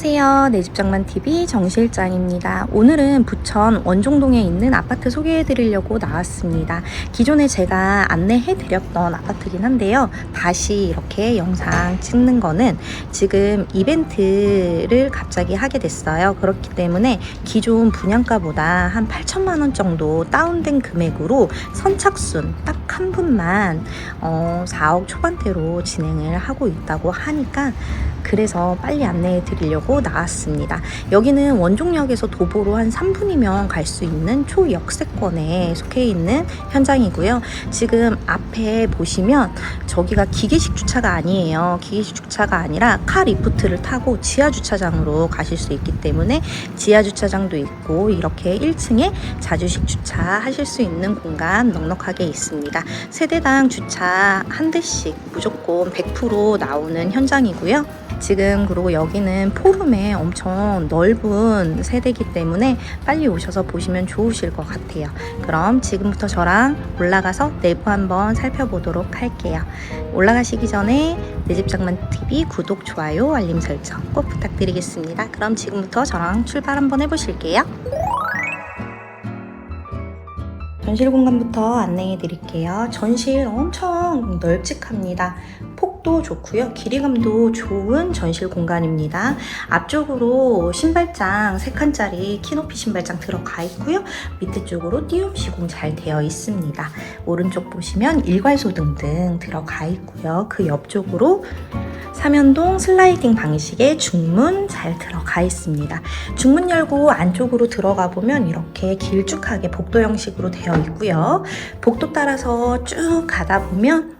안녕하세요. 내 집장만TV 정실장입니다. 오늘은 부천 원종동에 있는 아파트 소개해 드리려고 나왔습니다. 기존에 제가 안내해 드렸던 아파트긴 한데요. 다시 이렇게 영상 찍는 거는 지금 이벤트를 갑자기 하게 됐어요. 그렇기 때문에 기존 분양가보다 한 8천만 원 정도 다운된 금액으로 선착순 딱 한 분만 어, 4억 초반대로 진행을 하고 있다고 하니까 그래서 빨리 안내해 드리려고 나왔습니다. 여기는 원종역에서 도보로 한 3분이면 갈 수 있는 초역세권에 속해 있는 현장이고요. 지금 앞에 보시면 저기가 기계식 주차가 아니에요. 기계식 주차가 아니라 카 리프트를 타고 지하 주차장으로 가실 수 있기 때문에 지하 주차장도 있고 이렇게 1층에 자주식 주차하실 수 있는 공간 넉넉하게 있습니다. 세대당 주차 한 대씩 무조건 100% 나오는 현장이고요. 지금 그리고 여기는 포름에 엄청 넓은 세대이기 때문에 빨리 오셔서 보시면 좋으실 것 같아요. 그럼 지금부터 저랑 올라가서 내부 한번 살펴보도록 할게요. 올라가시기 전에 내 집장만 TV 구독, 좋아요, 알림 설정 꼭 부탁드리겠습니다. 그럼 지금부터 저랑 출발 한번 해보실게요. 전실 공간부터 안내해 드릴게요. 전실 엄청 널찍합니다. 폭도 좋고요. 길이감도 좋은 전실 공간입니다. 앞쪽으로 신발장 3칸짜리 키높이 신발장 들어가 있고요. 밑에 쪽으로 띄움 시공 잘 되어 있습니다. 오른쪽 보시면 일괄소 등 등 들어가 있고요. 그 옆쪽으로 삼연동 슬라이딩 방식의 중문 잘 들어가 있습니다. 중문 열고 안쪽으로 들어가 보면 이렇게 길쭉하게 복도 형식으로 되어 있고요. 복도 따라서 쭉 가다 보면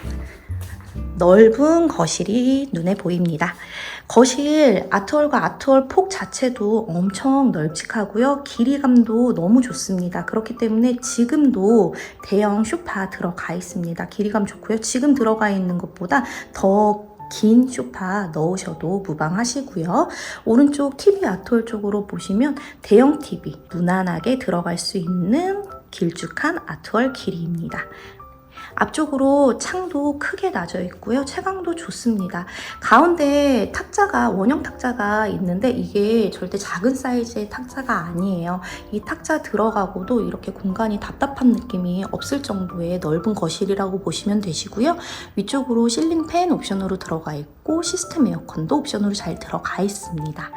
넓은 거실이 눈에 보입니다. 거실 아트월과 아트월 폭 자체도 엄청 널찍하고요. 길이감도 너무 좋습니다. 그렇기 때문에 지금도 대형 쇼파 들어가 있습니다. 길이감 좋고요. 지금 들어가 있는 것보다 더긴 쇼파 넣으셔도 무방하시고요. 오른쪽 TV 아트월 쪽으로 보시면 대형 TV 무난하게 들어갈 수 있는 길쭉한 아트월 길이입니다. 앞쪽으로 창도 크게 나져 있고요. 채광도 좋습니다. 가운데 탁자가 원형 탁자가 있는데 이게 절대 작은 사이즈의 탁자가 아니에요. 이 탁자 들어가고도 이렇게 공간이 답답한 느낌이 없을 정도의 넓은 거실이라고 보시면 되시고요. 위쪽으로 실링 팬 옵션으로 들어가 있고 시스템 에어컨도 옵션으로 잘 들어가 있습니다.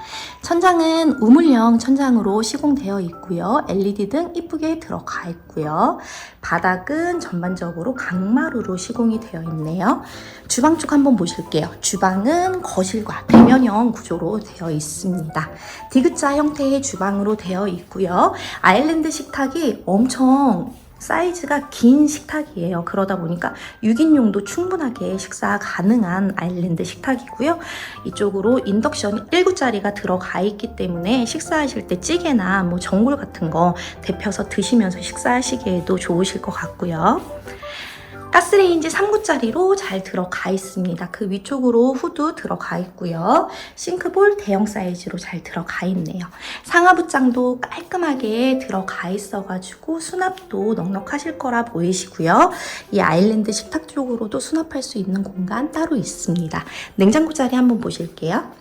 천장은 우물형 천장으로 시공되어 있고요. LED 등 이쁘게 들어가 있고요. 바닥은 전반적으로 강마루로 시공이 되어 있네요. 주방 쪽 한번 보실게요. 주방은 거실과 대면형 구조로 되어 있습니다. 디귿자 형태의 주방으로 되어 있고요. 아일랜드 식탁이 엄청 사이즈가 긴 식탁이에요. 그러다 보니까 6인용도 충분하게 식사 가능한 아일랜드 식탁이고요. 이쪽으로 인덕션이 1구짜리가 들어가 있기 때문에 식사하실 때 찌개나 뭐 전골 같은 거 데펴서 드시면서 식사하시기에도 좋으실 것 같고요. 가스레인지 3구짜리로 잘 들어가 있습니다. 그 위쪽으로 후드 들어가 있고요. 싱크볼 대형 사이즈로 잘 들어가 있네요. 상하부장도 깔끔하게 들어가 있어가지고 수납도 넉넉하실 거라 보이시고요. 이 아일랜드 식탁 쪽으로도 수납할 수 있는 공간 따로 있습니다. 냉장고 자리 한번 보실게요.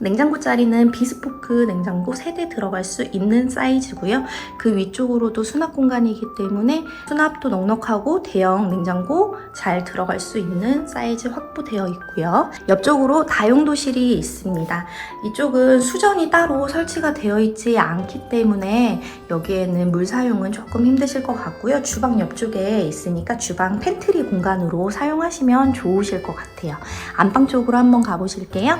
냉장고 자리는 비스포크 냉장고 3대 들어갈 수 있는 사이즈고요. 그 위쪽으로도 수납 공간이기 때문에 수납도 넉넉하고 대형 냉장고 잘 들어갈 수 있는 사이즈 확보되어 있고요. 옆쪽으로 다용도실이 있습니다. 이쪽은 수전이 따로 설치가 되어 있지 않기 때문에 여기에는 물 사용은 조금 힘드실 것 같고요. 주방 옆쪽에 있으니까 주방 팬트리 공간으로 사용하시면 좋으실 것 같아요. 안방 쪽으로 한번 가보실게요.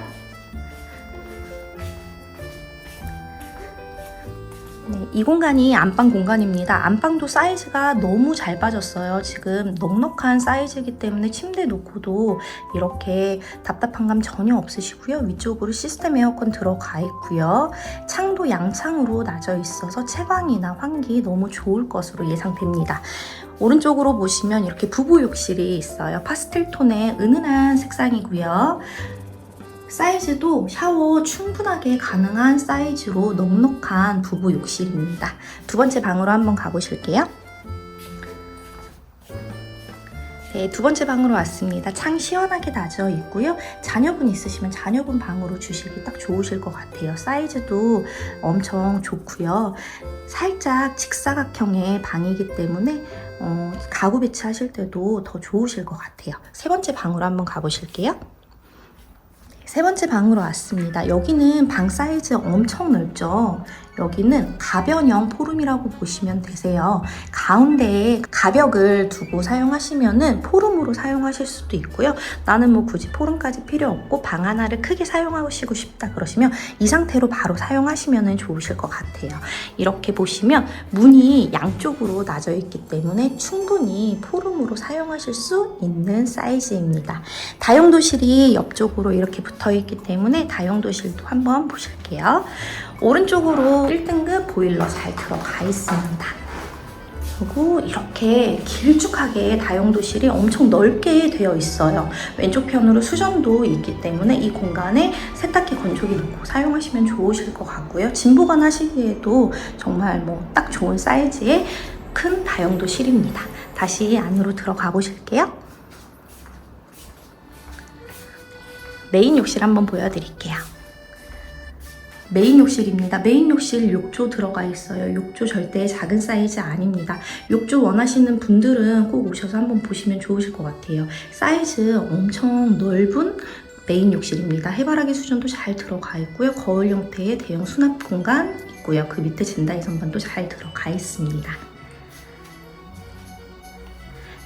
네, 이 공간이 안방 공간입니다. 안방도 사이즈가 너무 잘 빠졌어요. 지금 넉넉한 사이즈이기 때문에 침대 놓고도 이렇게 답답한 감 전혀 없으시고요. 위쪽으로 시스템 에어컨 들어가 있고요. 창도 양창으로 나져 있어서 채광이나 환기 너무 좋을 것으로 예상됩니다. 오른쪽으로 보시면 이렇게 부부 욕실이 있어요. 파스텔 톤의 은은한 색상이고요. 사이즈도 샤워 충분하게 가능한 사이즈로 넉넉한 부부 욕실입니다. 두 번째 방으로 한번 가보실게요. 네, 두 번째 방으로 왔습니다. 창 시원하게 나져 있고요. 자녀분 있으시면 자녀분 방으로 주시기 딱 좋으실 것 같아요. 사이즈도 엄청 좋고요. 살짝 직사각형의 방이기 때문에 어, 가구 배치하실 때도 더 좋으실 것 같아요. 세 번째 방으로 한번 가보실게요. 세 번째 방으로 왔습니다. 여기는 방 사이즈 엄청 넓죠? 여기는 가변형 포룸이라고 보시면 되세요. 가운데에 가벽을 두고 사용하시면은 포룸 으로 사용하실 수도 있고요. 나는 뭐 굳이 포룸까지 필요 없고 방 하나를 크게 사용하시고 싶다 그러시면 이 상태로 바로 사용하시면 좋으실 것 같아요. 이렇게 보시면 문이 양쪽으로 나져 있기 때문에 충분히 포룸으로 사용하실 수 있는 사이즈입니다. 다용도실이 옆쪽으로 이렇게 붙어 있기 때문에 다용도실도 한번 보실게요. 오른쪽으로 1등급 보일러 잘 들어가 있습니다. 그리고 이렇게 길쭉하게 다용도실이 엄청 넓게 되어 있어요. 왼쪽 편으로 수전도 있기 때문에 이 공간에 세탁기 건조기 놓고 사용하시면 좋으실 것 같고요. 짐 보관하시기에도 정말 뭐 딱 좋은 사이즈의 큰 다용도실입니다. 다시 안으로 들어가 보실게요. 메인 욕실 한번 보여드릴게요. 메인 욕실입니다. 메인 욕실 욕조 들어가 있어요. 욕조 절대 작은 사이즈 아닙니다. 욕조 원하시는 분들은 꼭 오셔서 한번 보시면 좋으실 것 같아요. 사이즈 엄청 넓은 메인 욕실입니다. 해바라기 수전도 잘 들어가 있고요. 거울 형태의 대형 수납 공간 있고요. 그 밑에 진다이 선반도 잘 들어가 있습니다.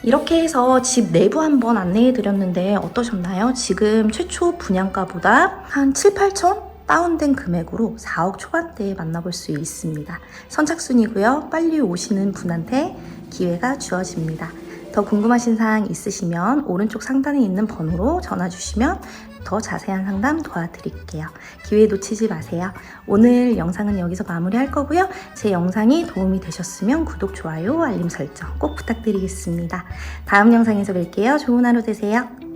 이렇게 해서 집 내부 한번 안내해 드렸는데 어떠셨나요? 지금 최초 분양가보다 한 7, 8천 다운된 금액으로 4억 초반대에 만나볼 수 있습니다. 선착순이고요. 빨리 오시는 분한테 기회가 주어집니다. 더 궁금하신 사항 있으시면 오른쪽 상단에 있는 번호로 전화 주시면 더 자세한 상담 도와드릴게요. 기회 놓치지 마세요. 오늘 영상은 여기서 마무리할 거고요. 제 영상이 도움이 되셨으면 구독, 좋아요, 알림 설정 꼭 부탁드리겠습니다. 다음 영상에서 뵐게요. 좋은 하루 되세요.